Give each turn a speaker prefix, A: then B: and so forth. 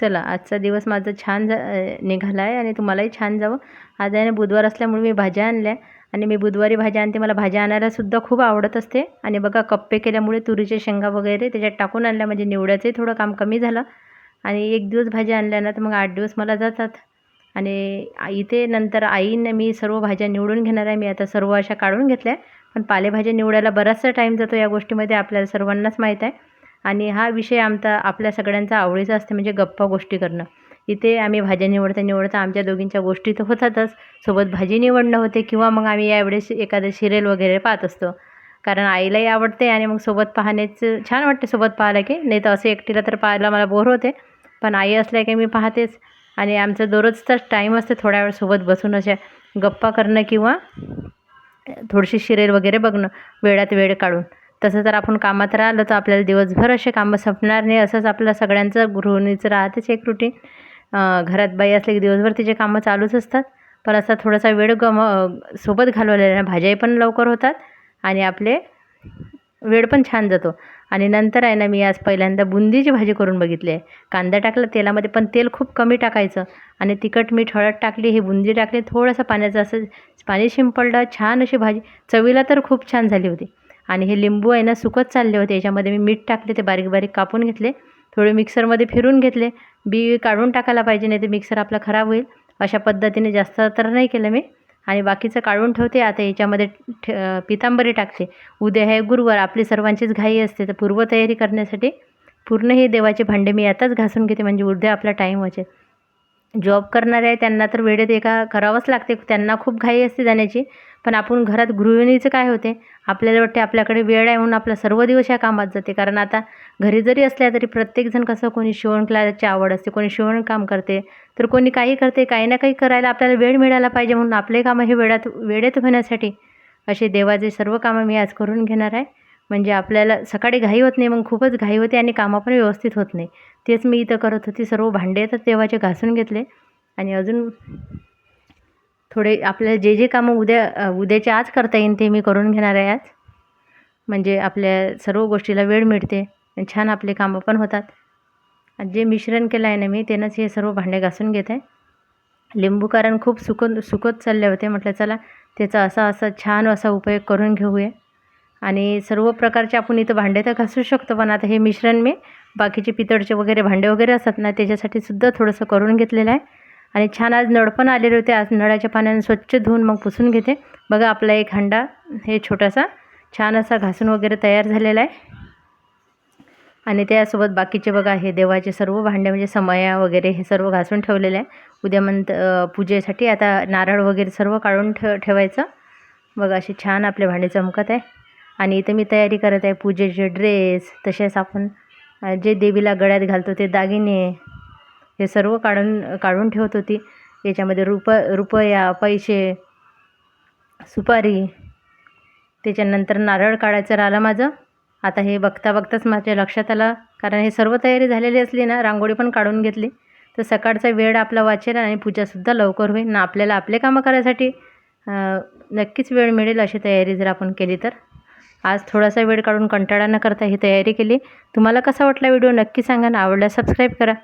A: चला आजचा दिवस माझा छान जा निघाला आहे आणि तुम्हालाही छान जावं. आज आहे ना बुधवार असल्यामुळे मी भाज्या आणल्या आणि मी बुधवारी भाज्या आणते. मला भाज्या आणायलासुद्धा खूप आवडत असते. आणि बघा कप्पे केल्यामुळे तुरीचे शेंगा वगैरे त्याच्यात टाकून आणल्या. म्हणजे निवड्याचंही थोडं काम कमी झालं. आणि एक दिवस भाज्या आणल्या ना तर मग आठ दिवस मला जातात. आणि इथे नंतर आईनं मी सर्व भाज्या निवडून घेणार आहे. मी आता सर्व अशा काढून घेतल्या पण पालेभाज्या निवडायला बराचसा टाईम जातो या गोष्टीमध्ये. आपल्याला सर्वांनाच माहीत आहे. आणि हा विषय आमचा आपल्या सगळ्यांचा आवडीचा असते म्हणजे गप्पा गोष्टी करणं. इथे आम्ही भाज्या निवडता निवडता आमच्या दोघींच्या गोष्टी तर होतातच. सोबत भाजी निवडणं होते किंवा मग आम्ही यावेळेस एखादं सिरियल वगैरे पाहत असतो. कारण आईलाही आवडते आणि मग सोबत पाहण्याचं छान वाटते सोबत पाहायला की. नाही तर असं एकटीला तर पाहायला मला बोर होते. पण आई असल्या की मी पाहतेच. आणि आमचं दररोजचाच टाईम असते थोड्या वेळ सोबत बसून अशा गप्पा करणं किंवा थोडीशी सिरियल वगैरे बघणं वेळात वेळ काढून. तसं जर आपण कामात राहिलं तर आपल्याला दिवसभर असे कामं संपणार नाही असंच आपलं सगळ्यांचं गृहिणीचं राहतेच एक रुटीन घरात बाई असले की दिवसभर तिचे कामं चालूच असतात. पण असा थोडासा वेळ गम सोबत घालवलेला भाज्याही पण लवकर होतात आणि आपले वेळ पण छान जातो. आणि नंतर आहे ना मी आज पहिल्यांदा बुंदीची भाजी करून बघितली आहे. कांदा टाकला तेलामध्ये पण तेल खूप कमी टाकायचं आणि तिखट मीठ हळद टाकली ही बुंदी टाकली थोडंसं पाण्याचं असं पाणी शिंपडलं छान अशी भाजी. चवीला तर खूप छान झाली होती. आणि हे लिंबू आहे ना सुकत चालले होते. याच्यामध्ये मी मीठ टाकले ते बारीक बारीक कापून घेतले. थोडे मिक्सरमध्ये फिरून घेतले. बी काढून टाकायला पाहिजे नाही तर मिक्सर आपला खराब होईल. अशा पद्धतीने जास्त तर नाही केलं मी. आणि बाकीचं काढून ठेवते. आता याच्यामध्ये ठे पितांबरी टाकते. उद्या हे गुरुवार. आपली सर्वांचीच घाई असते. तर पूर्वतयारी करण्यासाठी पूर्ण हे देवाचे भांडे मी आताच घासून घेते. म्हणजे उद्या आपला टाईम वाचेल. जॉब करणारे आहे त्यांना तर वेळेत एका करावंच लागते. त्यांना खूप घाई असते जाण्याची. पण आपण घरात गृहिणीचं काय होते? आपल्याला वाटते आपल्याकडे वेळ आहे म्हणून आपला सर्व दिवस या कामात जाते. कारण आता घरी जरी असल्या तरी प्रत्येकजण कसं कोणी शिवण क्लासची आवड असते कोणी शिवणकाम करते तर कोणी काही करते काही ना काही करायला आपल्याला वेळ मिळायला पाहिजे म्हणून आपले कामं हे वेळात वेळेत होण्यासाठी असे देवाचे सर्व कामं मी आज करून घेणार आहे. म्हणजे आपल्याला सकाळी घाई होत नाही मग खूपच घाई होते आणि कामं पण व्यवस्थित होत नाही. तेच मी इथं करत होती. सर्व भांडे तर तेव्हाचे घासून घेतले. आणि अजून थोडे आपल्याला जे जे कामं उद्या उद्याच्या आज करता येईन ते मी करून घेणार आहे आज. म्हणजे आपल्या सर्व गोष्टीला वेळ मिळते. आणि छान आपले कामं पण होतात. आणि जे मिश्रण केलं आहे ना मी त्यानंच हे सर्व भांडे घासून घेत. आहे लिंबू कारण खूप सुकत सुकत चालले होते. म्हटलं चला त्याचा असा असा छान असा उपयोग करून घेऊया. आणि सर्व प्रकारचे आपण इथं भांडे तर घासू शकतो पण आता हे मिश्रण मी बाकीचे पितळचे वगैरे भांडे वगैरे असतात ना त्याच्यासाठी सुद्धा थोडंसं करून घेतलेलं आहे. आणि छान आज नळ पण आलेले होते आज नळाच्या पाण्याने स्वच्छ धुवून मग पुसून घेते. बघा आपला एक हंडा हे छोटासा छान असा घासून वगैरे तयार झालेला आहे. आणि त्यासोबत बाकीचे बघा हे देवाचे सर्व भांडे म्हणजे समया वगैरे हे सर्व घासून ठेवलेले आहे. उद्या म्हणत पूजेसाठी आता नारळ वगैरे सर्व काढून ठेव ठेवायचं. बघा असे छान आपले भांडे चमकत आहे. आणि इथं मी तयारी करत आहे पूजेचे ड्रेस तसेच आपण जे देवीला गळ्यात घालतो ते दागिने हे सर्व काढून काढून ठेवत होती. याच्यामध्ये रुप रुपया पैसे सुपारी त्याच्यानंतर नारळ काढायचं राहिलं माझं. आता हे बघता बघताच माझ्या लक्षात आलं कारण हे सर्व तयारी झालेली असली ना रांगोळी पण काढून घेतली. तर सकाळचा वेळ आपला वाचेल आणि पूजासुद्धा लवकर होईल. ना आपल्याला आपले कामं करायसाठी नक्कीच वेळ मिळेल अशी तयारी जर आपण केली तर. आज थोडासा वेळ काढून कंटाळा न करता ही तयारी केली. तुम्हाला कसा वाटला व्हिडिओ नक्की सांगा ना आवडल्यास सबस्क्राईब करा.